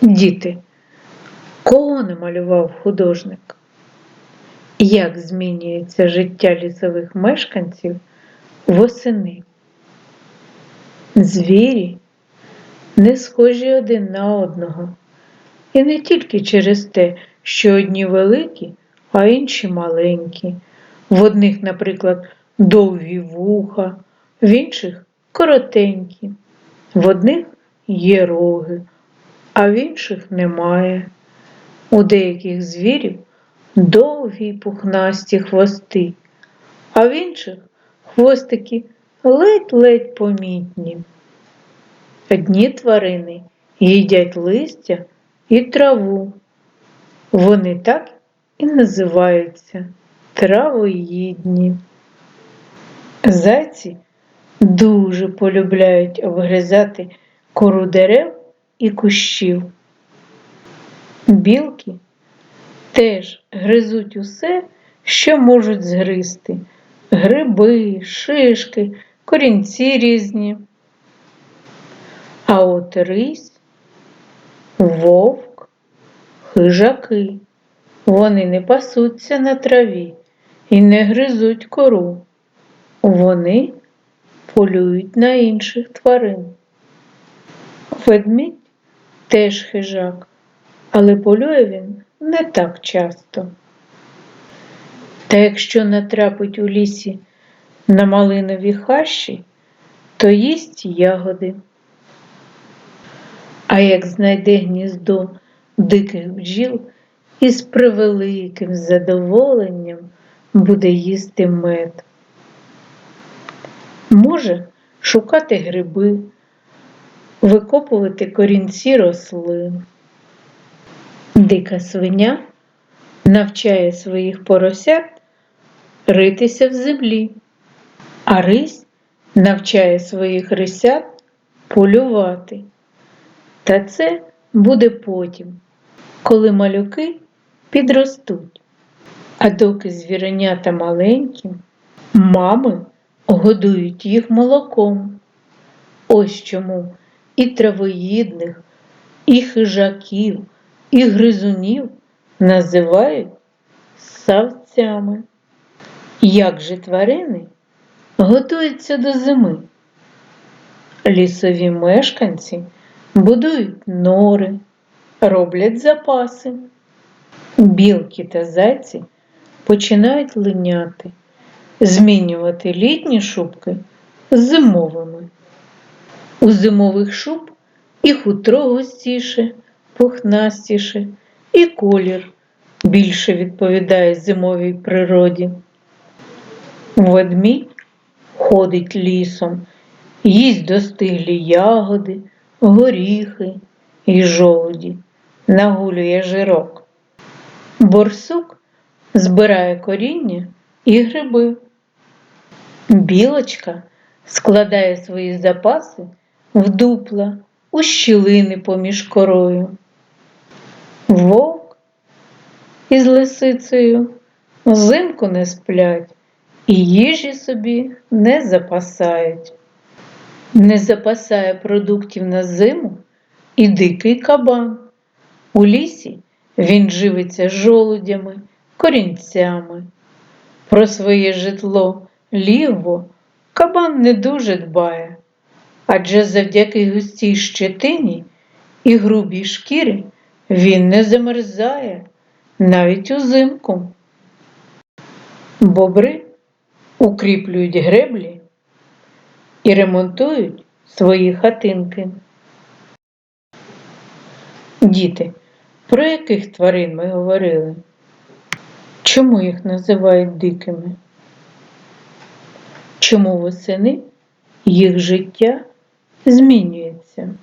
Діти, кого намалював художник? Як змінюється життя лісових мешканців восени? Звірі не схожі один на одного. І не тільки через те, що одні великі, а інші маленькі. В одних, наприклад, довгі вуха, в інших коротенькі, в одних є роги, а в інших немає. У деяких звірів довгі пухнасті хвости, а в інших хвостики ледь-ледь помітні. Одні тварини їдять листя і траву. Вони так і називаються травоїдні. Зайці дуже полюбляють обгризати кору дерев і кущів. Білки теж гризуть усе, що можуть згризти гриби, шишки, корінці різні. А от рись, вовк, хижаки. Вони не пасуться на траві і не гризуть кору. Вони полюють на інших тварин. Ведмідь теж хижак, але полює він не так часто. Та якщо натрапить у лісі на малинові хащі, то їсть ягоди. А як знайде гніздо диких бджіл, із превеликим задоволенням буде їсти мед. Може шукати гриби, викопувати корінці рослин. Дика свиня навчає своїх поросят ритися в землі, а рись навчає своїх рисят полювати. Та це буде потім, коли малюки підростуть. А доки звіренята маленькі, мами годують їх молоком. Ось чому і травоїдних, і хижаків, і гризунів називають савцями. Як же тварини готуються до зими? Лісові мешканці будують нори, роблять запаси. Білки та зайці починають линяти, змінювати літні шубки зимовими. У зимових шуб і хутро густіше, пухнастіше, і колір більше відповідає зимовій природі. Ведмідь ходить лісом, їсть достиглі ягоди, горіхи і жолуді, нагулює жирок. Борсук збирає коріння і гриби. Білочка складає свої запаси в дупла, у щілини поміж корою. Вовк із лисицею взимку не сплять і їжі собі не запасають. Не запасає продуктів на зиму і дикий кабан. У лісі він живиться жолудями, корінцями. Про своє житло лігво кабан не дуже дбає, адже завдяки густій щетині і грубій шкірі він не замерзає навіть узимку. Бобри укріплюють греблі і ремонтують свої хатинки. Діти, про яких тварин ми говорили? Чому їх називають дикими? Чому восени їх життя змінюється?